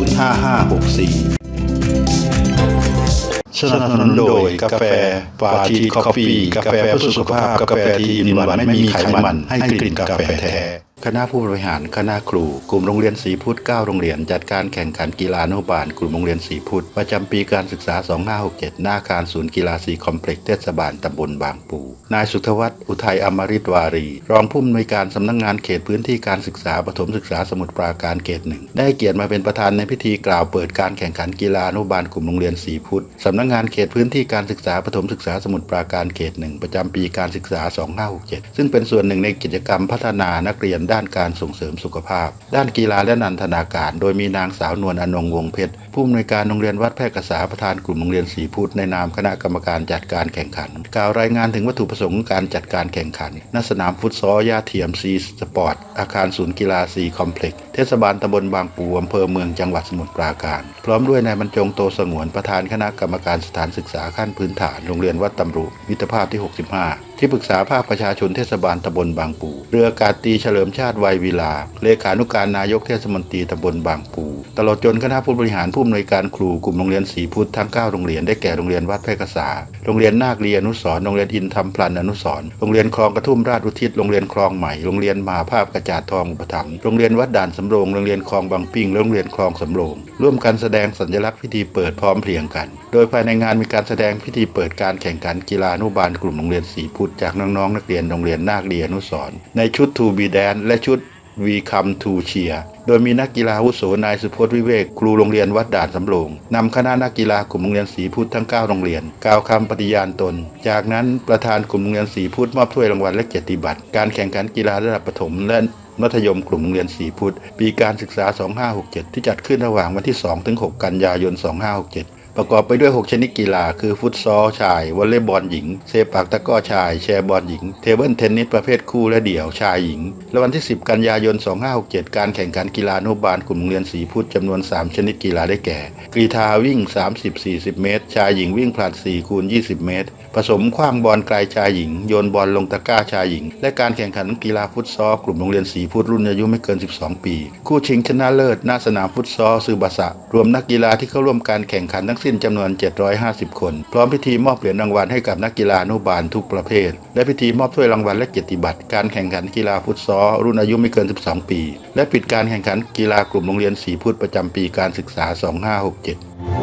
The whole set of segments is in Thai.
0-5564 สนับสนุนโดยกาแฟฟาทีคอฟฟี่ กาแฟเพื่อสุขภาพ กาแฟที่อินวันไม่มีไขมัน ให้กลิ่นกาแฟแท้ คณะผู้บริหารคณะครู กลุ่มโรงเรียนสีพุทธ9โรงเรียน จัดการแข่งขันกีฬานุบาล กลุ่มโรงเรียนสีพุทธประจำปีการศึกษา 2567 หน้าอาคารศูนย์กีฬาสีคอมเพล็กซ์เทศบาลตำบลบางปู นายสุทวัฒน์อุทัยอมริตวารี รองผู้อำนวยการสำนักงงานเขตพื้นที่การศึกษาปฐมศึกษาสมุทรปราการเขตหนึ่งได้เกียรติมาเป็นประธานในพิธีกล่าวเปิดการแข่งขันกีฬานุบาลกลุ่มโรงเรียนสีพุทธสำนักงานเขตพื้นที่การศึกษาปฐมศึกษาสมุทรปราการเขตหนึ่งประจำปีการศึกษา 2567 ซึ่งเป็นส่วนหนึ่งในกิจกรรมพัฒนานักเรียนด้านการส่งเสริมสุขภาพ ด้านกีฬาและนันทนาการ โดยมีนางสาวนวลอนงวงเพชรผู้อำนวยการโรงเรียนวัดแพร่กษาประธานกลุ่มโรงเรียนสีพุทธในนามคณะกรรมการจัดการแข่งขัน กล่าวรายงานถึงวัตถุประสงค์การจัดการแข่งขันณสนามฟุตซอลย่าเทียมซีสปอร์ตอาคารศูนย์กีฬาซีคอมเพล็กซ์เทศบาลตำบลบางปูอำเภอเมืองจังหวัดสมุทรปราการ พร้อมด้วยนายบรรจงโตสงวนประธานคณะกรรมการสถานศึกษาขั้นพื้นฐานโรงเรียนวัดตำรุมิตรภาพที่ 65 ที่ปรึกษาภาคประชาชนเทศบาลตำบลบางปูเรืออากาศตีเฉลิมชาติวัยวิลา เลขานุการนายกเทศมนตรีตำบลบางปู ตลอดจนคณะผู้บริหารผู้อำนวยการครูกลุ่มโรงเรียนสีพุทธทั้ง 9 โรงเรียนได้แก่โรงเรียนวัดแพร่กษา โรงเรียนนาคเรียนอนุสรโรงเรียนอินทำพลันอนุสรโรงเรียนคลองกระทุ่มราชอุทิศ โรงเรียนคลองใหม่ โรงเรียนมหาภาพกระจาดทองอุปถัมภ์ โรงเรียนวัดด่านสำโรง โรงเรียนคลองบางปิงและโรงเรียนคลองสำโรง ร่วมกันแสดงสัญลักษณ์พิธีเปิดพร้อมเพรียงกัน โดยภายในงานมีการแสดงพิธีเปิดการแข่งขันกีฬานุบาลกลุ่มโรงเรียนสีพุทธจากน้องๆนักเรียนโรงเรียนนาคเรียนอนุสรในชุดทูบีแดนและชุดวีคัมทูเชีย โดยมีนักกีฬาวุโสนายสุพจน์วิเวก ครูโรงเรียนวัดด่านสำโรงนำคณะนักกีฬากลุ่มโรงเรียนสีพุทธทั้ง 9 โรงเรียน กล่าวคำปฏิญาณตน จากนั้นประธานกลุ่มโรงเรียนสีพุทธมอบถ้วยรางวัลและเกียรติบัตร การแข่งขันกีฬาระดับประถมและมัธยมกลุ่มโรงเรียนสีพุทธปีการศึกษา 2567 ที่จัดขึ้นระหว่างวันที่ 2-6 กันยายน 2567 ประกอบไปด้วย 6 ชนิดกีฬา คือฟุตซอลชายวอลเลย์บอลหญิง เซปักตะก้อชาย แชร์บอลหญิง เทเบิลเทนนิสประเภทคู่และเดี่ยวชายหญิง และวันที่ 10 กันยายน 2567 การแข่งขันกีฬานุบาลกลุ่มโรงเรียนสีพุทธจำนวน 3 ชนิดกีฬาได้แก่ กรีฑาวิ่ง 30-40 เมตร ชายหญิงวิ่งผลัด4คูณ20 เมตร ผสมคว้างบอลไกลชายหญิง โยนบอลลงตะกร้าชายหญิง และการแข่งขันกีฬาฟุตซอลกลุ่มโรงเรียนสีพุทธรุ่นอายุไม่เกิน 12 ปี คู่ชิงชนะเลิศณสนามฟุตซอลซือบาสะรวมนักกีฬาที่เข้าร่วมการแข่งขันทั้งสิ้นจำนวน 750 คน พร้อมพิธีมอบเหรียญรางวัลให้กับนักกีฬาอนุบาลทุกประเภท และพิธีมอบถ้วยรางวัลและเกียรติบัตรการแข่งขันกีฬาฟุตซอลรุ่นอายุไม่เกิน 12 ปี และปิดการแข่งขันกีฬากลุ่มโรงเรียนสีพุทธประจำปีการศึกษา 2567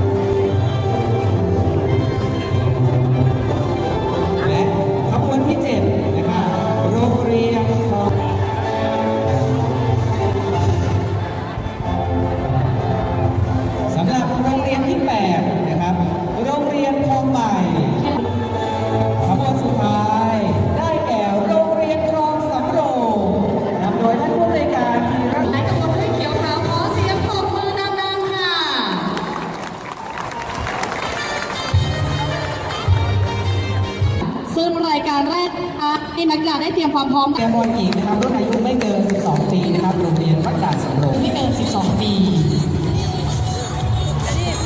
นะคะให้นักกีฬาได้เตรียมความพร้อมเรียนบอลหญิงนะครับรุ่นอายุไม่เกิน 12 ปีนะครับโรงเรียนวัดด่านสำโรงไม่เกิน 12 ปี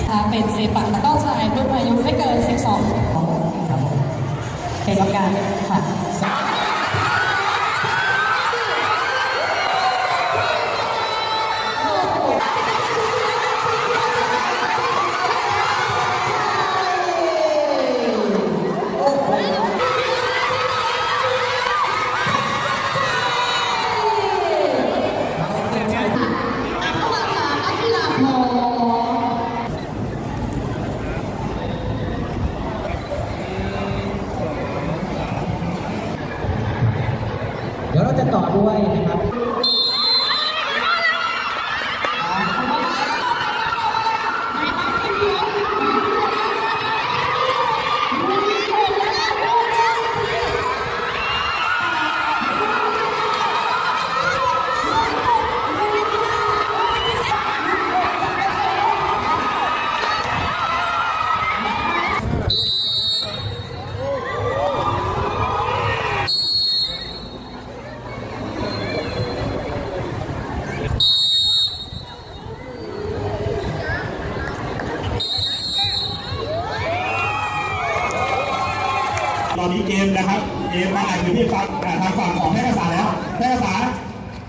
ค่ะเป็นเซปักตะกร้อชายรุ่นอายุไม่เกิน 12ครับผมเป็นกรรมการค่ะระ ด้วยนะครับ ตอนนี้เกมนะครับ เกมมาอยู่ที่ฝั่งทางฝั่งของแพร่กษาแล้วแพร่กษา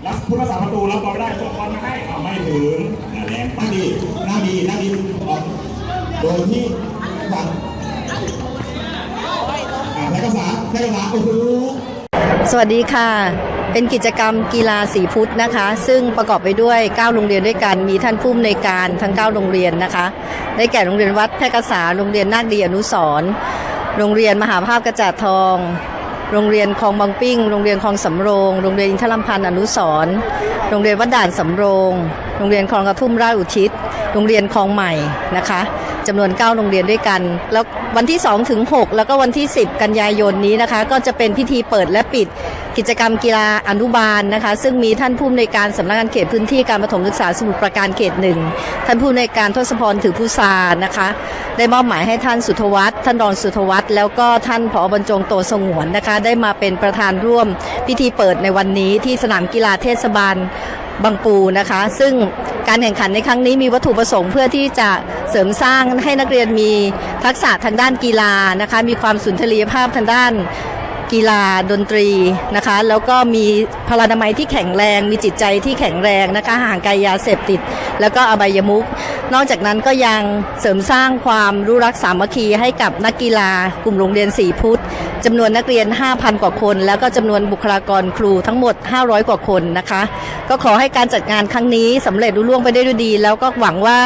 รับผู้รักษาประตูรับบอลไม่ได้ส่งบอลมาให้เอาไม่ถึงอะแดงตั้งดีหน้าดีหน้าดีโดยที่ฝั่งอ่าแพร่กษาแพร่กษาโอ้โหสวัสดีค่ะเป็นกิจกรรมกีฬาสีพุทธนะคะ ซึ่งประกอบไปด้วย 9 โรงเรียนด้วยกัน มีท่านผู้อำนวยการทั้ง 9 โรงเรียนนะคะ ได้แก่โรงเรียนวัดแพรกษาโรงเรียนนาคดีอนุสรณ์ โรงเรียนมหาภาพกระจาดทอง โรงเรียนคลองบางปิ้ง โรงเรียนคลองสำโรง โรงเรียนอินทรลัมพันธ์อนุสรโรงเรียนวัดด่านสำโรง โรงเรียนคลองกระทุ่มราชอุทิศ โรงเรียนคลองใหม่นะคะ จำนวน 9 โรงเรียนด้วยกัน แล้ววันที่ 2 ถึง 6 แล้วก็วันที่ 10 กันยายนนี้นะคะ ก็จะเป็นพิธีเปิดและปิดกิจกรรมกีฬาอนุบาลนะคะ ซึ่งมีท่านผู้อำนวยการสำนักงานเขตพื้นที่การปฐมศึกษาสมุทรปราการเขตหนึ่งท่านผู้อำนวยการทศพรถือผู้ซานะคะ ได้มอบหมายให้ท่านสุทวัฒน์ท่านรองสุทวัฒน์แล้วก็ท่านผอบรรจงโตสงวนนะคะ ได้มาเป็นประธานร่วมพิธีเปิดในวันนี้ที่สนามกีฬาเทศบาลบางปูนะคะ ซึ่ง การแข่งขันในครั้งนี้มีวัตถุประสงค์เพื่อที่จะเสริมสร้างให้นักเรียนมีทักษะทางด้านกีฬานะคะ มีความสุนทรียภาพทางด้าน กีฬาดนตรีนะคะ แล้วก็มีพลานามัยที่แข็งแรง มีจิตใจที่แข็งแรงนะคะห่างไกลยาเสพติด แล้วก็อบายมุกนอกจากนั้นก็ยังเสริมสร้างความรู้รักสามัคคีให้กับนักกีฬากลุ่มโรงเรียนสีพุทธจำนวนนักเรียน 5,000 กว่าคน แล้วก็จำนวนบุคลากรครูทั้งหมด 500 กว่าคนนะคะ ก็ขอให้การจัดงานครั้งนี้สำเร็จรุ่ล่วงไปได้ด้วยดี แล้วก็หวังว่า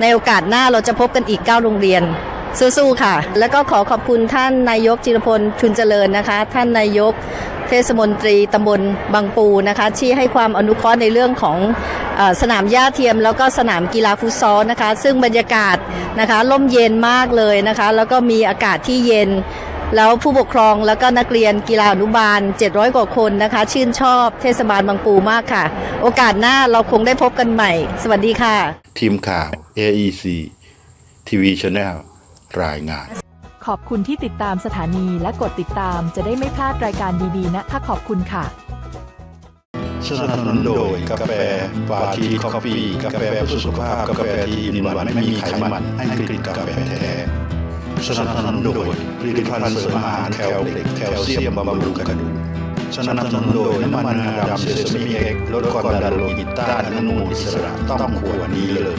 ในโอกาสหน้าเราจะพบกันอีก 9 โรงเรียน สู้ๆค่ะ แล้วก็ขอขอบคุณท่านนายกจิรพลชุนเจริญนะคะ ท่านนายกเทศมนตรีตำบลบางปูนะคะที่ให้ความอนุเคราะห์ในเรื่องของออสนามหญ้าเทียม แล้วก็สนามกีฬาฟุตซอลนะคะ ซึ่งบรรยากาศนะคะร่มเย็นมากเลยนะคะ แล้วก็มีอากาศที่เย็นแล้วผู้ปกครองแล้วก็นักเรียนกีฬาอนุบาล 700 กว่าคนนะคะ ชื่นชอบเทศบาลบางปูมากค่ะ โอกาสหน้าเราคงได้พบกันใหม่ สวัสดีค่ะ ทีมข่าว AEC TV Channel รายงาน ขอบคุณที่ติดตามสถานีและกดติดตามจะได้ไม่พลาดรายการดีๆ นะคะขอบคุณค่ะ สนับสนุนโดยกาแฟปาทีคอฟฟี่กาแฟเพื่อสุขภาพกาแฟที่มีหวานไม่มีไขมันให้กลิ่นกาแฟแท้สนับสนุนโดยผลิตภัณฑ์เสริมอาหารแคลเล็กแคลเซียมบำรุงกระดูกสนับสนุนโดยน้ำมันงาดำเซซามิเอ็กซ์ลดความดันโลหิตต้านอนุมูลอิสระต้องขวดนี้เลย